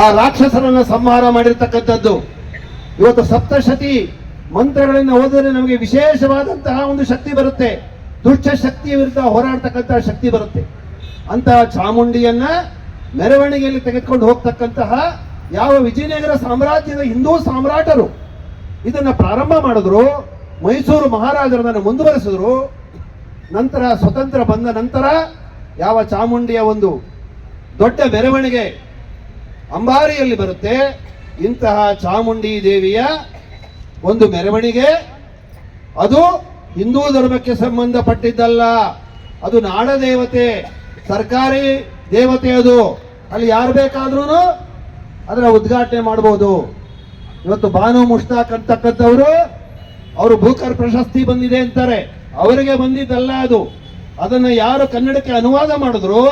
ಆ ರಾಕ್ಷಸರನ್ನ ಸಂಹಾರ ಮಾಡಿರ್ತಕ್ಕಂಥದ್ದು. ಇವತ್ತು ಸಪ್ತಶತಿ ಮಂತ್ರಗಳನ್ನು ಓದಿದ್ರೆ ನಮಗೆ ವಿಶೇಷವಾದಂತಹ ಒಂದು ಶಕ್ತಿ ಬರುತ್ತೆ. ದುಷ್ಟ ಶಕ್ತಿಯ ವಿರುದ್ಧ ಹೋರಾಡ್ತಕ್ಕಂತಹ ಶಕ್ತಿ ಬರುತ್ತೆ. ಅಂತಹ ಚಾಮುಂಡಿಯನ್ನ ಮೆರವಣಿಗೆಯಲ್ಲಿ ತೆಗೆದುಕೊಂಡು ಹೋಗ್ತಕ್ಕಂತಹ ಯಾವ ವಿಜಯನಗರ ಸಾಮ್ರಾಜ್ಯದ ಹಿಂದೂ ಸಾಮ್ರಾಟರು ಇದನ್ನ ಪ್ರಾರಂಭ ಮಾಡಿದ್ರು, ಮೈಸೂರು ಮಹಾರಾಜರನ್ನು ಮುಂದುವರೆಸಿದ್ರು, ನಂತರ ಸ್ವತಂತ್ರ ಬಂದ ನಂತರ ಯಾವ ಚಾಮುಂಡಿಯ ಒಂದು ದೊಡ್ಡ ಮೆರವಣಿಗೆ ಅಂಬಾರಿಯಲ್ಲಿ ಬರುತ್ತೆ ಇಂತಹ ಚಾಮುಂಡಿ ದೇವಿಯ ಒಂದು ಮೆರವಣಿಗೆ. ಅದು ಹಿಂದೂ ಧರ್ಮಕ್ಕೆ ಸಂಬಂಧಪಟ್ಟಿದ್ದಲ್ಲ. ಅದು ನಾಡ ದೇವತೆ, ಸರ್ಕಾರಿ ದೇವತೆ ಅದು. ಅಲ್ಲಿ ಯಾರು ಬೇಕಾದ್ರೂ ಅದರ ಉದ್ಘಾಟನೆ ಮಾಡಬಹುದು ಇವತ್ತು ಬಾನು ಮುಷ್ತಾಕ್ ಅಂತಕ್ಕಂಥವ್ರು, ಅವರು ಭೂಕರ್ ಪ್ರಶಸ್ತಿ ಬಂದಿದೆ ಅಂತಾರೆ. ಅವರಿಗೆ ಬಂದಿದ್ದಲ್ಲ ಅದು. ಅದನ್ನ ಯಾರು ಕನ್ನಡಕ್ಕೆ ಅನುವಾದ ಮಾಡಿದ್ರು,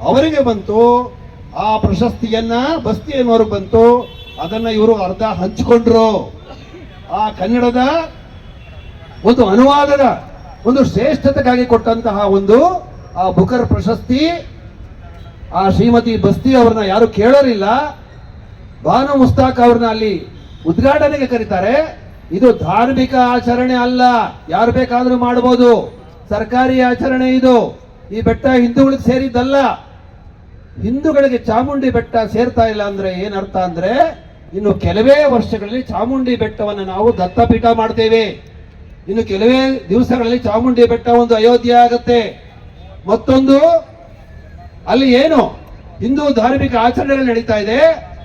ಅವರಿಗೆ ಬಂತು. ಆ ಪ್ರಶಸ್ತಿಯನ್ನ ಬಸ್ತಿ ಅನ್ನೋರು ಬಂತು. ಅದನ್ನ ಇವರು ಅರ್ಧ ಹಂಚಿಕೊಂಡ್ರು. ಆ ಕನ್ನಡದ ಒಂದು ಅನುವಾದದ, ಒಂದು ಶ್ರೇಷ್ಠತೆಗಾಗಿ ಕೊಟ್ಟಂತಹ ಒಂದು, ಆ ಬುಕರ್ ಪ್ರಶಸ್ತಿ, ಆ ಶ್ರೀಮತಿ ಬಸ್ತಿ ಅವ್ರನ್ನ ಯಾರು ಕೇಳೋರಿಲ್ಲ. ಬಾನು ಮುಸ್ತಾಕ್ ಅವ್ರನ್ನ ಅಲ್ಲಿ ಉದ್ಘಾಟನೆಗೆ ಕರೀತಾರೆ. ಇದು ಧಾರ್ಮಿಕ ಆಚರಣೆ ಅಲ್ಲ. ಯಾರು ಬೇಕಾದ್ರೂ ಮಾಡಬಹುದು ಸರ್ಕಾರಿ ಆಚರಣೆ ಇದು. ಈ ಬೆಟ್ಟ ಹಿಂದೂಗಳಿಗೆ ಸೇರಿದ್ದಲ್ಲ. ಹಿಂದೂಗಳಿಗೆ ಚಾಮುಂಡಿ ಬೆಟ್ಟ ಸೇರ್ತಾ ಇಲ್ಲ ಅಂದ್ರೆ ಏನರ್ಥ ಅಂದ್ರೆ, ಇನ್ನು ಕೆಲವೇ ವರ್ಷಗಳಲ್ಲಿ ಚಾಮುಂಡಿ ಬೆಟ್ಟವನ್ನು ನಾವು ದತ್ತಪೀಠ ಮಾಡ್ತೇವೆ. ಇನ್ನು ಕೆಲವೇ ದಿವಸಗಳಲ್ಲಿ ಚಾಮುಂಡಿ ಬೆಟ್ಟ ಒಂದು ಅಯೋಧ್ಯೆ ಆಗತ್ತೆ. ಮತ್ತೊಂದು, ಅಲ್ಲಿ ಏನು ಹಿಂದೂ ಧಾರ್ಮಿಕ ಆಚರಣೆಗಳು ನಡೀತಾ ಇದೆ,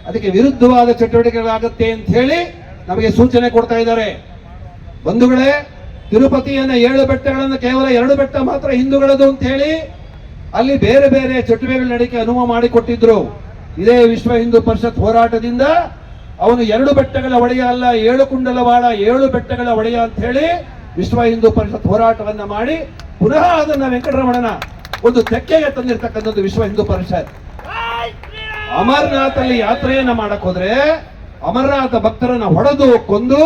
ಅದಕ್ಕೆ ವಿರುದ್ಧವಾದ ಚಟುವಟಿಕೆಗಳಾಗತ್ತೆ ಅಂತ ಹೇಳಿ ನಮಗೆ ಸೂಚನೆ ಕೊಡ್ತಾ ಇದ್ದಾರೆ. ಬಂಧುಗಳೇ, ತಿರುಪತಿಯನ್ನ ಏಳು ಬೆಟ್ಟಗಳನ್ನು ಕೇವಲ ಎರಡು ಬೆಟ್ಟ ಮಾತ್ರ ಹಿಂದೂಗಳದು ಅಂತ ಹೇಳಿ ಅಲ್ಲಿ ಬೇರೆ ಬೇರೆ ಚಟುವಟಿಕೆಗಳು ನಡೀಕೆ ಅನುವು ಮಾಡಿಕೊಟ್ಟಿದ್ರು. ಇದೇ ವಿಶ್ವ ಹಿಂದೂ ಪರಿಷತ್ ಹೋರಾಟದಿಂದ ಅವನು ಎರಡು ಬೆಟ್ಟಗಳ ಒಡೆಯ ಅಲ್ಲ, ಏಳು ಕುಂಡಲವಾಡ ಏಳು ಬೆಟ್ಟಗಳ ಒಡೆಯ ಅಂತ ಹೇಳಿ ವಿಶ್ವ ಹಿಂದೂ ಪರಿಷತ್ ಹೋರಾಟವನ್ನ ಮಾಡಿ ಪುನಃ ಅದನ್ನ ವೆಂಕಟರಮಣನ ಒಂದು ತೆಕ್ಕೆಗೆ ತಂದಿರತಕ್ಕಂಥದ್ದು ವಿಶ್ವ ಹಿಂದೂ ಪರಿಷತ್. ಅಮರನಾಥಲ್ಲಿ ಯಾತ್ರೆಯನ್ನ ಮಾಡಕ್ ಹೋದ್ರೆ ಅಮರನಾಥ ಭಕ್ತರನ್ನ ಹೊಡೆದು ಕೊಂದು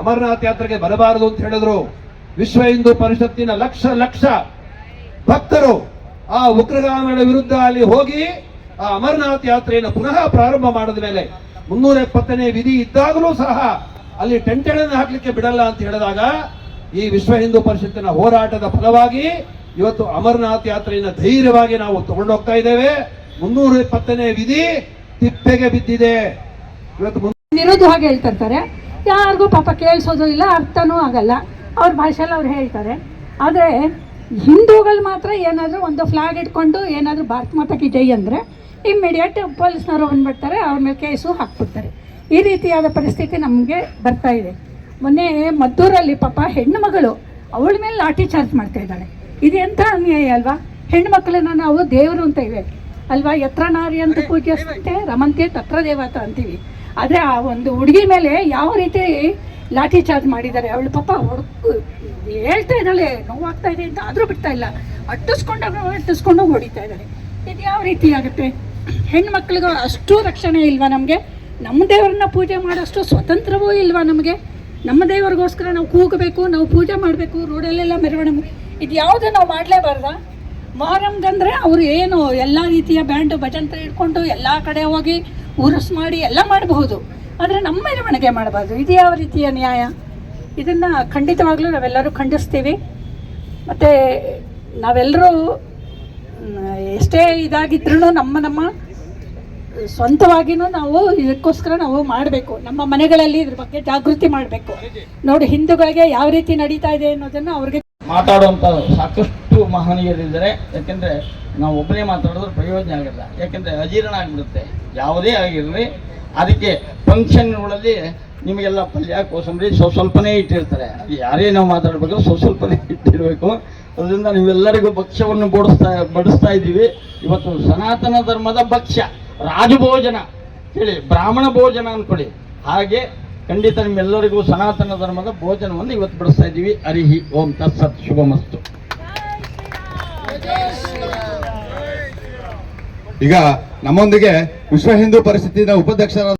ಅಮರನಾಥ ಯಾತ್ರೆಗೆ ಬರಬಾರದು ಅಂತ ಹೇಳಿದ್ರು. ವಿಶ್ವ ಹಿಂದೂ ಪರಿಷತ್ತಿನ ಲಕ್ಷ ಲಕ್ಷ ಭಕ್ತರು ಆ ಉಗ್ರಗಾಮಿಗಳ ವಿರುದ್ಧ ಅಲ್ಲಿ ಹೋಗಿ ಆ ಅಮರನಾಥ್ ಯಾತ್ರೆಯನ್ನು ಪುನಃ ಪ್ರಾರಂಭ ಮಾಡಿದ ಮೇಲೆ ಮುನ್ನೂರ ಎಪ್ಪತ್ತನೇ ವಿಧಿ ಇದ್ದಾಗಲೂ ಸಹ ಅಲ್ಲಿ ಟೆಂಟೆಗಳನ್ನು ಹಾಕಲಿಕ್ಕೆ ಬಿಡಲ್ಲ ಅಂತ ಹೇಳಿದಾಗ ಈ ವಿಶ್ವ ಹಿಂದೂ ಪರಿಷತ್ತಿನ ಹೋರಾಟದ ಫಲವಾಗಿ ಇವತ್ತು ಅಮರನಾಥ್ ಯಾತ್ರೆಯನ್ನು ಧೈರ್ಯವಾಗಿ ನಾವು ತಗೊಂಡೋಗ್ತಾ ಇದ್ದೇವೆ. ಮುನ್ನೂರ ಎಪ್ಪತ್ತನೇ ವಿಧಿ ತಿಪ್ಪೆಗೆ ಬಿದ್ದಿದೆ. ಇವತ್ತು ಮುನ್- ಹೇಳ್ತಾ ಹೇಳ್ತಿರ್ತಾರೆ ಯಾರಿಗೂ ಪಾಪ ಕೇಳಿಸೋದು ಇಲ್ಲ, ಅರ್ಥನೂ ಆಗಲ್ಲ. ಅವ್ರ ಭಾಷೆಯಲ್ಲಿ ಅವ್ರು ಹೇಳ್ತಾರೆ. ಆದರೆ ಹಿಂದೂಗಳು ಮಾತ್ರ ಏನಾದರೂ ಒಂದು ಫ್ಲಾಗ್ ಇಟ್ಕೊಂಡು ಏನಾದರೂ ಭಾರತ ಮಾತಾಕಿ ಜೈ ಅಂದರೆ ಇಮ್ಮಿಡಿಯೇಟ್ ಪೊಲೀಸ್ನವರು ಬಂದ್ಬಿಡ್ತಾರೆ ಅವ್ರ ಮೇಲೆ ಕೇಸು ಹಾಕ್ಬಿಡ್ತಾರೆ. ಈ ರೀತಿಯಾದ ಪರಿಸ್ಥಿತಿ ನಮಗೆ ಬರ್ತಾ ಇದೆ. ಮೊನ್ನೆ ಮದ್ದೂರಲ್ಲಿ ಪಾಪ ಹೆಣ್ಣು ಮಗಳು ಅವಳ ಮೇಲೆ ಲಾಠಿ ಚಾರ್ಜ್ ಮಾಡ್ತಾ ಇದ್ದಾಳೆ. ಇದು ಅನ್ಯಾಯ ಅಲ್ವಾ? ಹೆಣ್ಣು ಮಕ್ಕಳನ್ನ ನಾವು ದೇವರು ಅಂತ ಇವೆ. ಅಲ್ವಾ? ಎತ್ರ ನಾರಿ ಅಂತ ಪೂಜಿಸ್ತಂತೆ ರಮಂತೆ ತತ್ರ ದೇವತ ಅಂತೀವಿ. ಆದರೆ ಆ ಒಂದು ಹುಡುಗಿ ಮೇಲೆ ಯಾವ ರೀತಿ ಲಾಠಿ ಚಾರ್ಜ್ ಮಾಡಿದ್ದಾರೆ, ಅವಳು ಪಾಪ ಹುಡುಗ ಹೇಳ್ತಾ ಇದ್ದಾಳೆ, ನೋವಾಗ್ತಾ ಇದೆ ಅಂತ ಆದರೂ ಬಿಡ್ತಾ ಇಲ್ಲ. ಅಟ್ಟಿಸ್ಕೊಂಡಾಗ ಅಟ್ಟಿಸ್ಕೊಂಡು ಹೊಡಿತಾ ಇದ್ದಾಳೆ. ಇದು ಯಾವ ರೀತಿ ಆಗುತ್ತೆ? ಹೆಣ್ಮಕ್ಳಿಗೆ ಅಷ್ಟು ರಕ್ಷಣೆ ಇಲ್ವಾ ನಮಗೆ? ನಮ್ಮ ದೇವರನ್ನ ಪೂಜೆ ಮಾಡೋಷ್ಟು ಸ್ವತಂತ್ರವೂ ಇಲ್ವಾ ನಮಗೆ? ನಮ್ಮ ದೇವರಿಗೋಸ್ಕರ ನಾವು ಕೂಗಬೇಕು, ನಾವು ಪೂಜೆ ಮಾಡಬೇಕು, ರೋಡಲ್ಲೆಲ್ಲ ಮೆರವಣಿಗೆ ಇದು ಯಾವುದು ನಾವು ಮಾಡಲೇಬಾರ್ದ? ಮಾರಮ್ಗಂದ್ರೆ ಅವರು ಏನು ಎಲ್ಲ ರೀತಿಯ ಬ್ಯಾಂಡು ಭಜಂತ್ರ ಇಟ್ಕೊಂಡು ಎಲ್ಲ ಕಡೆ ಹೋಗಿ ಉರುಸ್ ಮಾಡಿ ಎಲ್ಲ ಮಾಡಬಹುದು. ಆದರೆ ನಮ್ಮ ಮೆರವಣಿಗೆ ಮಾಡಬಾರ್ದು. ಇದು ಯಾವ ರೀತಿಯ ನ್ಯಾಯ? ಇದನ್ನು ಖಂಡಿತವಾಗ್ಲೂ ನಾವೆಲ್ಲರೂ ಖಂಡಿಸ್ತೀವಿ. ಮತ್ತು ನಾವೆಲ್ಲರೂ ಎಷ್ಟೇ ಇದಾಗಿದ್ರೂ ನಮ್ಮ ನಮ್ಮ ಸ್ವಂತವಾಗಿನೂ ನಾವು ಇದಕ್ಕೋಸ್ಕರ ನಾವು ಮಾಡಬೇಕು. ನಮ್ಮ ಮನೆಗಳಲ್ಲಿ ಇದ್ರ ಬಗ್ಗೆ ಜಾಗೃತಿ ಮಾಡಬೇಕು. ನೋಡಿ, ಹಿಂದೂಗಳಿಗೆ ಯಾವ ರೀತಿ ನಡೀತಾ ಇದೆ ಅನ್ನೋದನ್ನು ಅವ್ರಿಗೆ ಮಾತಾಡುವಂಥ ಸಾಕಷ್ಟು ಮಹನೀಯರಿದ್ದಾರೆ. ಯಾಕೆಂದರೆ ನಾವು ಒಬ್ಬನೇ ಮಾತಾಡಿದ್ರೆ ಪ್ರಯೋಜನ ಆಗಲ್ಲ. ಯಾಕೆಂದರೆ ಅಜೀರ್ಣ ಆಗಿಬಿಡುತ್ತೆ. ಯಾವುದೇ ಆಗಿರಲಿ, ಅದಕ್ಕೆ ಫಂಕ್ಷನ್ಗಳಲ್ಲಿ ನಿಮಗೆಲ್ಲ ಪಲ್ಯ, ಕೋಸಂಬರಿ ಸ್ವಲ್ಪ ಸ್ವಲ್ಪನೇ ಇಟ್ಟಿರ್ತಾರೆ. ಅದು ಯಾರೇ ನಾವು ಮಾತಾಡ್ಬೇಕು ಸ್ವಲ್ಪ ಸ್ವಲ್ಪನೇ ಇಟ್ಟಿರಬೇಕು. ಅದರಿಂದ ನೀವೆಲ್ಲರಿಗೂ ಭಕ್ಷ್ಯವನ್ನು ಬಡಿಸ್ತಾ ಬಡಿಸ್ತಾ ಇದ್ದೀವಿ. ಇವತ್ತು ಸನಾತನ ಧರ್ಮದ ಭಕ್ಷ್ಯ, ರಾಜಭೋಜನ. ಹೇಳಿ, ಬ್ರಾಹ್ಮಣ ಭೋಜನ ಅಂದ್ಕೊಳ್ಳಿ. ಹಾಗೆ ಖಂಡಿತ ನಿಮ್ಮೆಲ್ಲರಿಗೂ ಸನಾತನ ಧರ್ಮದ ಭೋಜನವನ್ನು ಇವತ್ತು ಬಡಿಸ್ತಾ ಇದ್ದೀವಿ. ಅರಿಹಿ ಓಂ ತತ್ಸತ್ ಶುಭಮಸ್ತು. ಈಗ ನಮ್ಮೊಂದಿಗೆ ವಿಶ್ವ ಹಿಂದೂ ಪರಿಸ್ಥಿತಿಯ ಉಪಾಧ್ಯಕ್ಷರಾದ